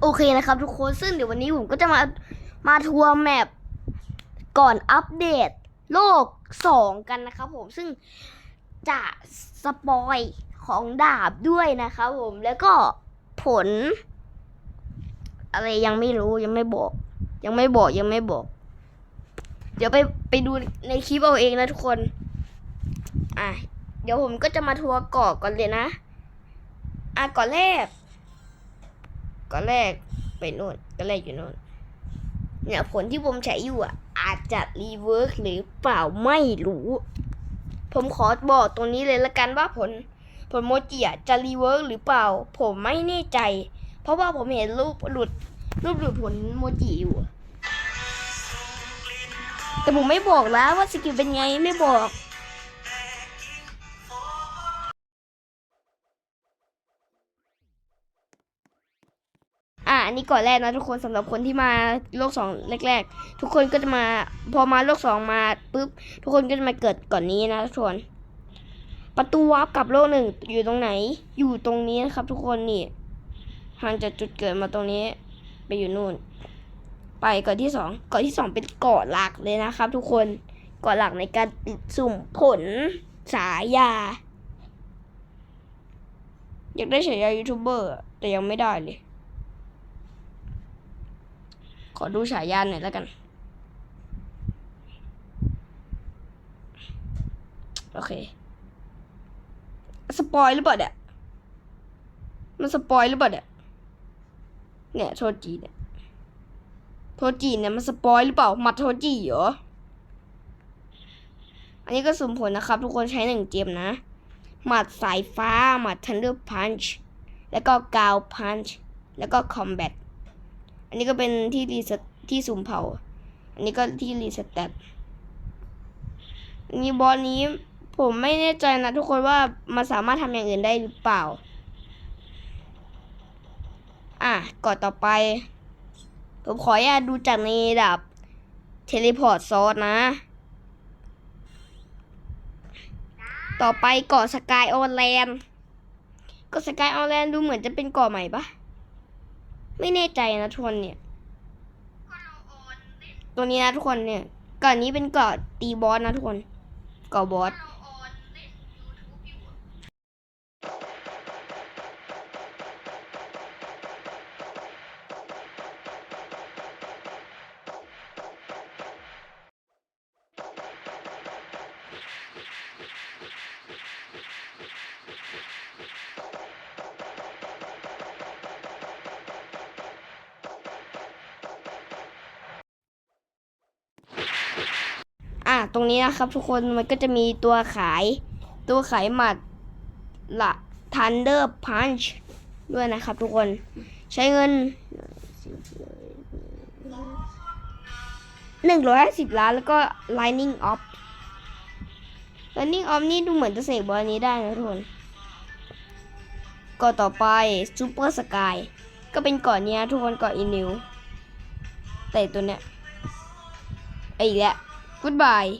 โอเคนะครับทุกคนซึ่งเดี๋ยววันนี้ผมก็จะมามาทัวร์แมปก่อนอัปเดตโลก 2 กันนะครับผมซึ่งจะสปอยของดาบด้วยนะครับผมแล้วก็ผล อะไรยังไม่รู้ยังไม่บอก ยังไม่บอกยังไม่บอก เดี๋ยวไปไปดูในคลิปเอาเองนะทุกคน อะ เดี๋ยวผมก็จะมาทัวร์เกาะก่อนเลยนะ อะเก่อนแรก ก่อนแรกไปโน่นก่อนแรกอยู่โน่นเนี่ยผลที่ผมใช้อยู่อะ อาจจะรีเวิร์กหรือเปล่าไม่รู้ ผมขอบอกตรงนี้เลยละกันว่าผล ผลโมจิอะจะรีเวิร์กหรือเปล่า ผมไม่แน่ใจ เพราะว่าผมเห็นรูปหลุดรูปหลุดผลโมจิอยู่ แต่ผมไม่บอกแล้วว่าสกิลเป็นไงไม่บอก อันนี้ก่อนแรกนะทุกคนสำหรับคนที่มาโลกสองแรกๆ ทุกคนก็จะมาพอมาโลกสองมาปุ๊บทุกคนก็จะมาเกิดก่อนนี้นะทุกคนประตูวาร์ปกับโลกหนึ่งอยู่ตรงไหน อยู่ตรงนี้นะครับ ทุกคนนี่ห่างจากจุดเกิดมาตรงนี้ ไปอยู่นู่น ไปเกาะที่สองเกาะที่สองเป็นเกาะหลักเลยนะครับ ทุกคนเกาะหลักในการสุ่มผลสายา อยากได้ฉายายูทูบเบอร์แต่ยังไม่ได้เลย ขอดูฉายาหน่อยแล้วกัน โอเค สปอยหรือเปล่าเนี่ย มันสปอยหรือเปล่าเนี่ย เนี่ยโทจีเนี่ย โทจีเนี่ยมันสปอยหรือเปล่าหมัดโทจีเหรอ อันนี้ก็สุ่มผลนะครับ ทุกคนใช้หนึ่งเจมนะ หมัดสายฟ้า หมัด Thunder Punch แล้วก็กาว Punch แล้วก็ Combat อันนี้ก็เป็นที่รีสที่สุ่มเผา อันนี้ก็ที่รีสแตทอันนี้บอสนี้ผมไม่แน่ใจนะทุกคนว่ามันสามารถทำอย่างอื่นได้หรือเปล่า อะก่อนต่อไป ผมขออนุญาตดูจากในดับเทเลพอร์ตซอสนะ ต่อไปเกาะสกายออนแลนด์เกาะสกายออนแลนด์ดูเหมือนจะเป็นเกาะใหม่ปะ ไม่แน่ใจนะทุกคนเนี่ย ตัวนี้นะทุกคนเนี่ยเกาะนี้เป็นเกาะตีบอสนะทุกคนเกาะบอส ตรงนี้นะครับ ทุกคนมันก็จะมีตัวขาย ตัวขายหมัดละ Thunder Punch ด้วยนะครับ ทุกคนใช้เงินหนึ่งร้อยสิบล้านแล้วก็ Lightning Off Lightning Off นี่ดูเหมือนจะเสกบอลนี้ได้นะทุกคนก่อนต่อไป Super Sky ก็เป็นเก่อนนี้ยทุกคนเก่อนอินิวแต่ตัวเนี้ยไออีกแล้ว Goodbye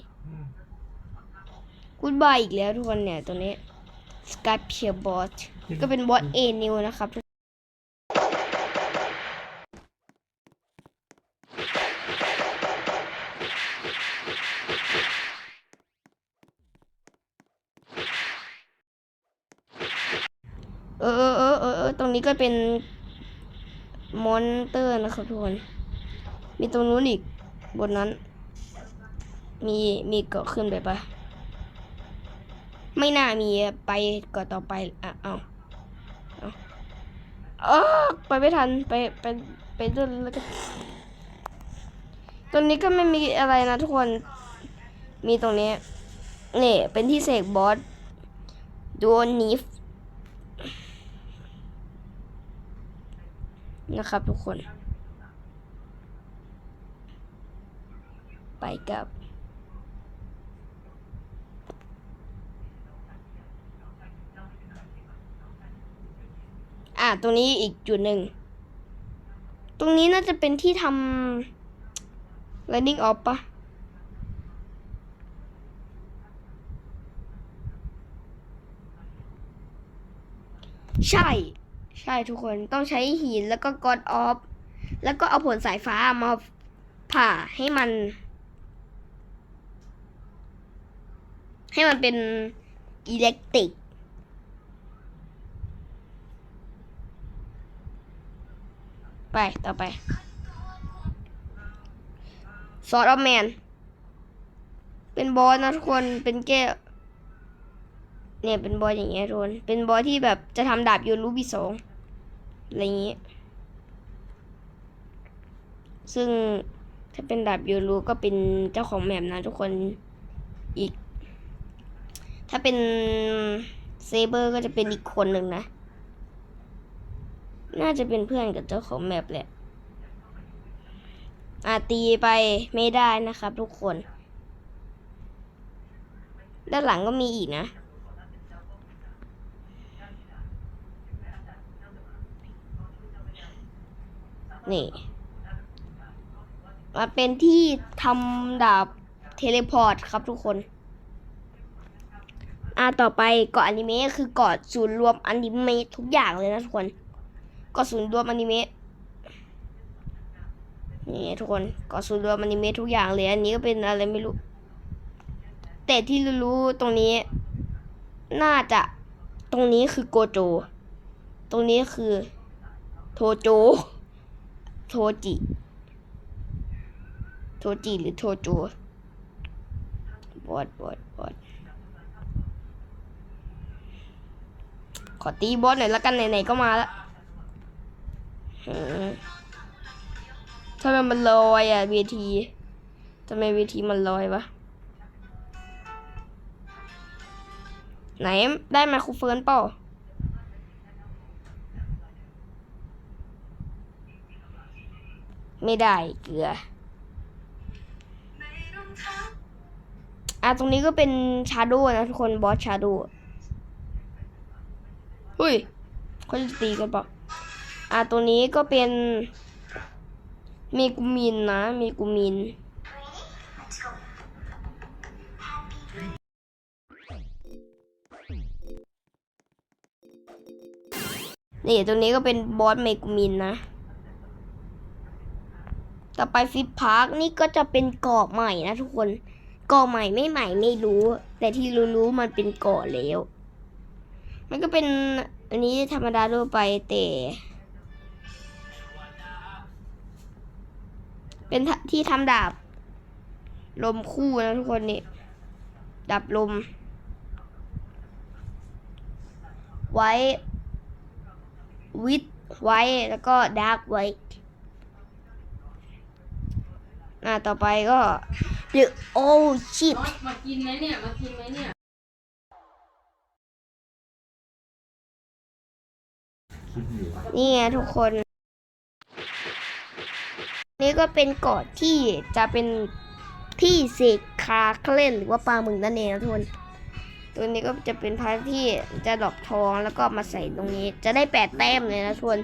Goodbye อีกแล้วทุกคนเนี่ยตัวนี้ Sky p i e r Bot ก็เป็นบอสเอนิวนะครับทุกเออเออเออเออเออตรงนี้ก็เป็นมอนเตอร์นะครับทุกคน มีตรงนู้นอีกบนนั้น มีมีเกาะขึ้นไปปะไม่น่ามีไปเกาะต่อไปอะเอาเอาออไปไม่ทันไปไปไปเดินแล้วก็ตรงนี้ก็ไม่มีอะไรนะทุกคนมีตรงนี้นี่เป็นที่เสกบอสดวนิฟนะครับทุกคน ไปกับะตรงนี้อีกจุดหนึ่ง ตรงนี้น่าจะเป็นที่ทำ landing off ปะใช่ ใช่ทุกคนต้องใช้หินแล้วก็กดออฟ แล้วก็เอาผลสายฟ้ามาผ่าให้มัน ให้มันเป็นอิเล็กตริก ไปต่อไปซอสออฟแมน เป็นบอสนะทุกคน เป็นแก้ว เนี่ยเป็นบอสอย่างเงี้ยทุกคน เป็นบอสที่แบบจะทำดาบยนรูบีสองอะไรอย่างเงี้ย ซึ่งถ้าเป็นดาบโยรูก็เป็นเจ้าของแมปนะทุกคน อีก ถ้าเป็นเซเบอร์ก็จะเป็นอีกคนหนึ่งนะ น่าจะเป็นเพื่อนกับเจ้าของแมปแหละอาตีไปไม่ได้นะครับทุกคน ด้านหลังก็มีอีกนะ นี่ มาเป็นที่ทำดาบเทเลพอร์ตครับทุกคนอ่าต่อไปเกาะอนิเมะคือเกาะศูนย์รวมอนิเมะทุกอย่างเลยนะทุกคน กาะศูนย์รวมอนิเมะนี่ทุกคนกาะศูนย์รวมอนิเมะทุกอย่างเลยอันนี้ก็เป็นอะไรไม่รู้ แต่ที่รู้ตรงนี้ น่าจะตรงนี้คือโกโจ ตรงนี้คือ โทโจ โทจิ โทจิหรือโทโจบอดบอดบอดขอตีบอสหน่อยละกันไหนๆก็มาแล้ว ทำไมมันลอยอะเวทีทำไมเวทีมันลอยวะ ไหนได้ไมโครโฟนเปล่าไม่ได้เกลือ อะ ตรงนี้ก็เป็นชาโดนะทุกคน บอสชาโดเฮ้ยเขาจะตีกันเปล่า อะตรงนี้ก็เป็น มีกูมินนะ มีกูมิน นี่ตรงนี้ก็เป็นบอสเมกูมินนะ ต่อไปฟิปพาร์คนี่ก็จะเป็นเกาะใหม่นะทุกคน เกาะใหม่ไม่ใหม่ไม่รู้ แต่ที่รู้ๆมันเป็นเกาะแล้ว มันก็เป็นอันนี้ธรรมดาทั่วไปแต่ เป็นที่ทำดาบ ลมคู่นะทุกคนนี่ดาบลม ไว้วิดไว้แล้วก็ดาร์กไว้อ่าต่อไปก็ The Old Ship บอสมากินไหมเนี่ย มากินไหมเนี่ย นี่ไงทุกคน นี่ก็เป็นเกาะที่จะเป็นที่เสกคาเคลนหรือว่าปลาหมึกนั่นเองนะทุกคนตัวนี้ก็จะเป็นพาร์ทที่จะดอกทองแล้วก็มาใส่ตรงนี้ จะได้แปดแต้มเลยนะทุกคน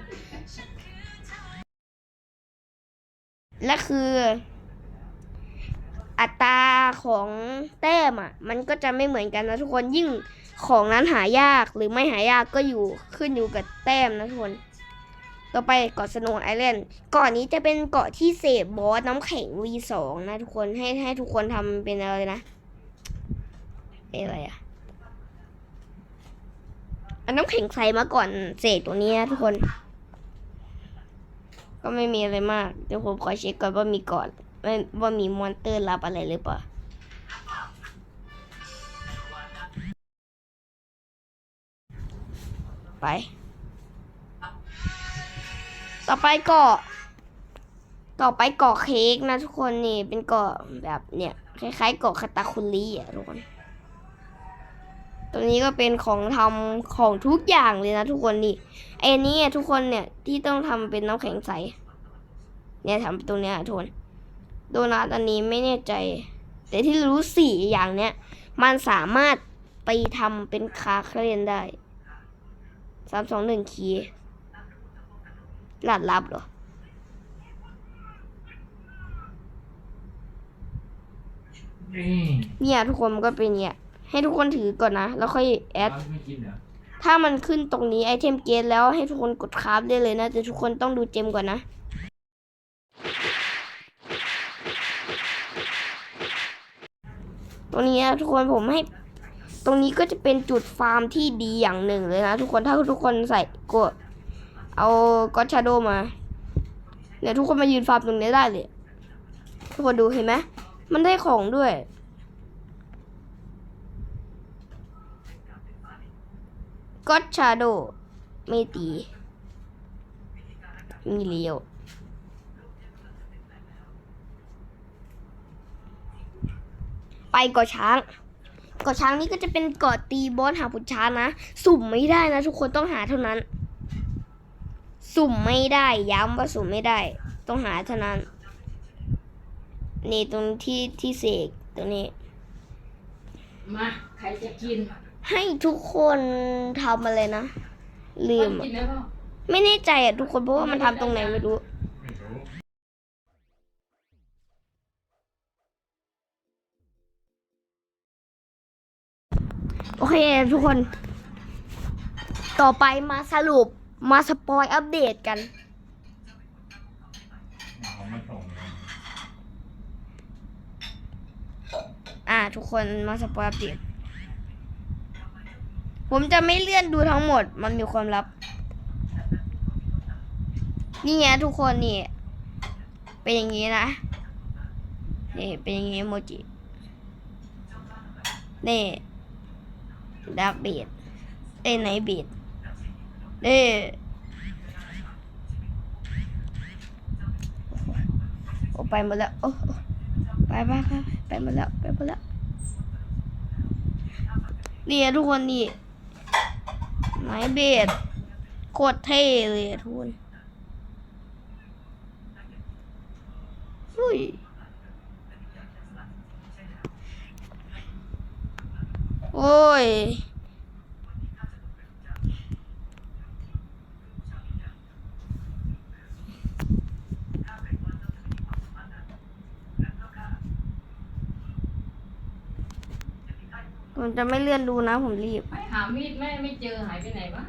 และคืออัตราของแต้มอะ มันก็จะไม่เหมือนกันนะทุกคนยิ่งของนั้นหายากหรือไม่หายากก็อยู่ขึ้นอยู่กับแต้มนะทุกคน ต่อไปเกาะสโนว์ไอแลนด์เกาะนี้จะเป็นเกาะที่เสพบอสน้ำแข็ง V2 นะทุกคนให้ให้ทุกคนทำเป็นอะไรนะเป็นอะไรอะอันน้ำแข็งใสมาก่อนเสกตัวนี้นะทุกคน ก็ไม่มีอะไรมาก เดี๋ยวผมขอเช็คก่อนว่ามีก่อนว่าว่ามีมอนเตอร์รับอะไรหรือเปล่าไป ต่อไปเกาะต่อไปเกาะเค้กนะทุกคนนี่เป็นเกาะแบบเนี่ยคล้ายๆเกาะคาตาคุรีอะทุกคนตรงนี้ก็เป็นของทำของทุกอย่างเลยนะทุกคนนี่ไอ้นี้ทุกคนเนี่ยที่ต้องทำเป็นน้ำแข็งใส เนี่ยทำตรงเนี้ยทุกคนโดนัทอันนี้ไม่แน่ใจ แต่ที่รู้สี่อย่างเนี้ยมันสามารถไปทำเป็นคาเครนได้สามสองหนึ่งคีย์ รหัสลับเหรอนี่เนี่ยทุกคนมันก็เป็นเนี่ย ให้ทุกคนถือก่อนนะ แล้วค่อยแอดร้านไม่กินเหรอถ้ามันขึ้นตรงนี้ไอเทมเกตแล้วให้ทุกคนกดคราฟได้เลยนะ แต่ทุกคนต้องดูเจมก่อนนะตรงนี้นะทุกคนผมให้ ตรงนี้ก็จะเป็นจุดฟาร์มที่ดีอย่างหนึ่งเลยนะ ทุกคนถ้าทุกคนใส่กด เอาก็ชาโดมาเนี่ยทุกคนมายืนฟาร์มตรงนี้ได้เลยทุกคนดูเห็นไหมมันได้ของด้วย ก็ชาโดไม่ตี มีเลี้ยวไปเกาะช้างเกาะช้างนี่ก็จะเป็นเกาะตีบอสหาผุดช้างนะ สุ่มไม่ได้นะทุกคนต้องหาเท่านั้น สุ่มไม่ได้ย้ำว่าสุ่มไม่ได้ ต้องหาเท่านั้น นี่ตรงที่ที่เสกตรงนี้ มาใครจะกินให้ทุกคนทำอะไรนะ ลืมพ่ออะกินแล้วเปล่าไม่แน่ใจอะทุกคนเพราะว่ามันทำตรงไหนไม่รู้ ไม่รู้โอเค ทุกคน ต่อไปมาสรุป มาสปอยอัปเดตกัน เอามาส่งเลยอ่า ทุกคนมาสปอยอัปเดต ผมจะไม่เลื่อนดูทั้งหมด มันมีความลับ นี่ไงทุกคนนี่ เป็นอย่างนี้นะ นี่เป็นอย่างนี้โมจิ นี่ดาร์กเบดเอ้ยไนเบด นี่โอ้ไปหมดแล้วโอ้ไปไปไปไปหมดแล้วไปหมดแล้วนี่ทุกคนนี่ไนเบดโคตรเท่เลยทุกคนอุ้ยโอ้ย ผมจะไม่เลื่อนดูนะผมรีบ หามีดแม่ไม่เจอหายไปไหนวะ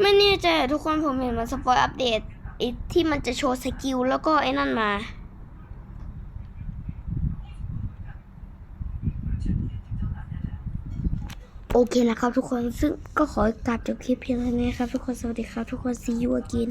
ไม่แน่ใจทุกคนผมเห็นมันสปอยอัปเดตไอ้ที่มันจะโชว์สกิลแล้วก็ไอ้นั่นมา โอเคนะครับทุกคนซึ่งก็ขอกราบจบคลิปเพียงเท่านี้ครับทุกคนสวัสดีครับทุกคน see you again